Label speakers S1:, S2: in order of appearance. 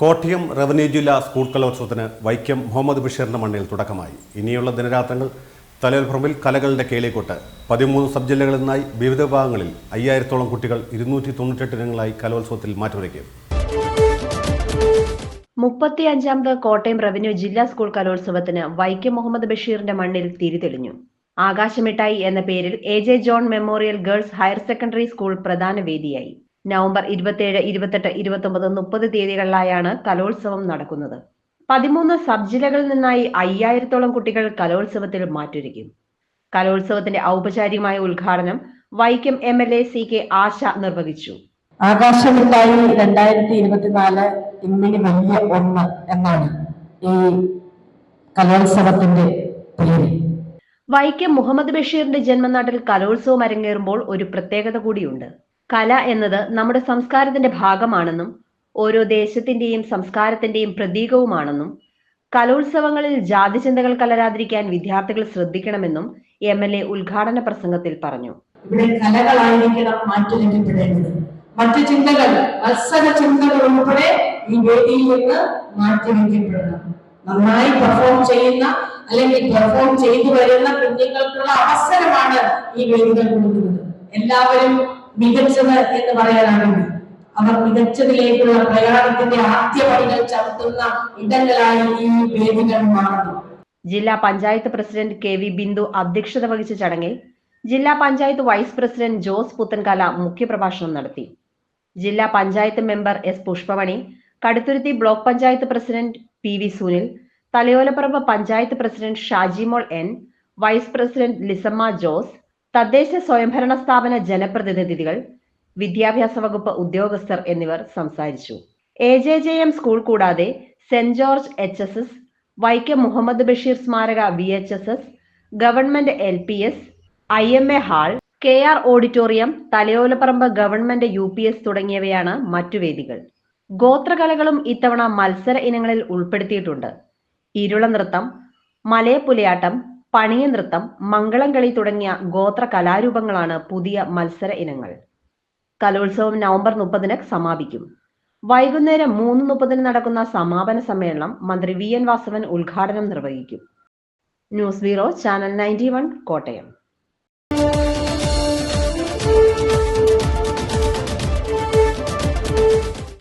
S1: Kottayam revenue ജില്ലാ school കലോത്സവത്തിന് വൈക്കം മുഹമ്മദ് ബഷീറിന്റെ മണ്ണിൽ തുടക്കമായി. ഇനിയുള്ള ദിനരാത്രങ്ങൾ തലയോൽപ്പുറമ്പിൽ കലകളുടെ കേളിക്കൊട്ട്. പതിമൂന്ന് സബ് ജില്ലകളിൽ നിന്നായി വിവിധ വിഭാഗങ്ങളിൽ അയ്യായിരത്തോളം കുട്ടികൾ ഇരുന്നൂറ്റി തൊണ്ണൂറ്റെട്ട് ഇനങ്ങളായി കലോത്സവത്തിൽ മാറ്റുരയ്ക്കും.
S2: മുപ്പത്തിയഞ്ചാമത് കോട്ടയം റവന്യൂ ജില്ലാ സ്കൂൾ കലോത്സവത്തിന് വൈക്കം മുഹമ്മദ് ബഷീറിന്റെ മണ്ണിൽ തിരിതെളിഞ്ഞു. ആകാശമിഠായി എന്ന പേരിൽ A J John memorial girls higher secondary school പ്രധാന വേദിയായി. നവംബർ ഇരുപത്തിയേഴ് ഇരുപത്തെട്ട് ഇരുപത്തൊമ്പത് മുപ്പത് തീയതികളിലായാണ് കലോത്സവം നടക്കുന്നത്. പതിമൂന്ന് സബ് ജില്ലകളിൽ നിന്നായി അയ്യായിരത്തോളം കുട്ടികൾ കലോത്സവത്തിൽ മാറ്റൊരുക്കും. കലോത്സവത്തിന്റെ ഔപചാരികമായ ഉദ്ഘാടനം Vaikom M L A C K Asha നിർവഹിച്ചു.
S3: ആകാശമില്ലായി രണ്ടായിരത്തി ഇരുപത്തിനാല് ഇന്നിന് വലിയ ഒന്ന് എന്നാണ് ഈ കലോത്സവത്തിന്റെ പേര്.
S2: വൈക്കം മുഹമ്മദ് ബഷീറിന്റെ ജന്മനാട്ടിൽ കലോത്സവം അരങ്ങേറുമ്പോൾ ഒരു പ്രത്യേകത കൂടിയുണ്ട്. കല എന്നത് നമ്മുടെ സംസ്കാരത്തിന്റെ ഭാഗമാണെന്നും ഓരോ ദേശത്തിന്റെയും സംസ്കാരത്തിന്റെയും പ്രതീകവുമാണെന്നും കലോത്സവങ്ങളിൽ ജാതി ചിന്തകൾ കലരാതിരിക്കാൻ വിദ്യാർത്ഥികൾ ശ്രദ്ധിക്കണമെന്നും എം എൽ എ ഉദ്ഘാടന പ്രസംഗത്തിൽ പറഞ്ഞു.
S3: ഇവിടെ കലകളായിരിക്കണം മാറ്റിവെക്കപ്പെടേണ്ടത്. മറ്റു ചിന്തകൾ മത്സര ചിന്തകൾ ഉൾപ്പെടെ ഈ വേദിയിൽ നിന്ന് മാറ്റിവെക്കപ്പെടണം. നന്നായി പെർഫോം ചെയ്യുന്ന അല്ലെങ്കിൽ പെർഫോം ചെയ്തു വരുന്ന കുഞ്ഞുങ്ങൾക്കുള്ള അവസരമാണ് ഈ വേദികൾ കൊടുക്കുന്നത്. എല്ലാവരും മികച്ചത് എന്ന് പറയാനാണെങ്കിൽ അവർ മികച്ചതിലേക്കുള്ള പ്രയാണത്തിന്റെ ആദ്യ പണികൾ ചവിട്ടുന്ന ഇടങ്ങളായി ഈ വേദികൾ മാറുന്നു.
S2: ജില്ലാ panchayat president K V Bindu അധ്യക്ഷത വഹിച്ച ചടങ്ങിൽ ജില്ലാ പഞ്ചായത്ത് വൈസ് പ്രസിഡന്റ് ജോസ് പുത്തൻകാല മുഖ്യപ്രഭാഷണം നടത്തി. ജില്ലാ panchayat member S Pushpamani Kaduthuruthy block panchayat president P V Sunil Thalayolaparambu panchayat president Shajimol N vice president Lizamma Jose തദ്ദേശ സ്വയംഭരണ സ്ഥാപന ജനപ്രതിനിധികൾ വിദ്യാഭ്യാസ വകുപ്പ് ഉദ്യോഗസ്ഥർ എന്നിവർ സംസാരിച്ചു. A J J M school കൂടാതെ saint George H S S Vaikom Muhammad Basheer സ്മാരക V H S S government L P S I M A hall K R auditorium Thalayolaparambu government U P S തുടങ്ങിയവയാണ് മറ്റു വേദികൾ. ഗോത്രകലകളും ഇത്തവണ മത്സര ഇനങ്ങളിൽ ഉൾപ്പെടുത്തിയിട്ടുണ്ട്. ഇരുളനൃത്തം മലയപ്പുലയാട്ടം പണിയ നൃത്തം മംഗളം കളി തുടങ്ങിയ ഗോത്ര കലാരൂപങ്ങളാണ് പുതിയ മത്സര ഇനങ്ങൾ. കലോത്സവം നവംബർ മുപ്പതിന് സമാപിക്കും. വൈകുന്നേരം മൂന്ന് മുപ്പതിന് നടക്കുന്ന സമാപന സമ്മേളനം മന്ത്രി വി എൻ വാസവൻ ഉദ്ഘാടനം നിർവഹിക്കും. News bureau channel ninety Kottayam.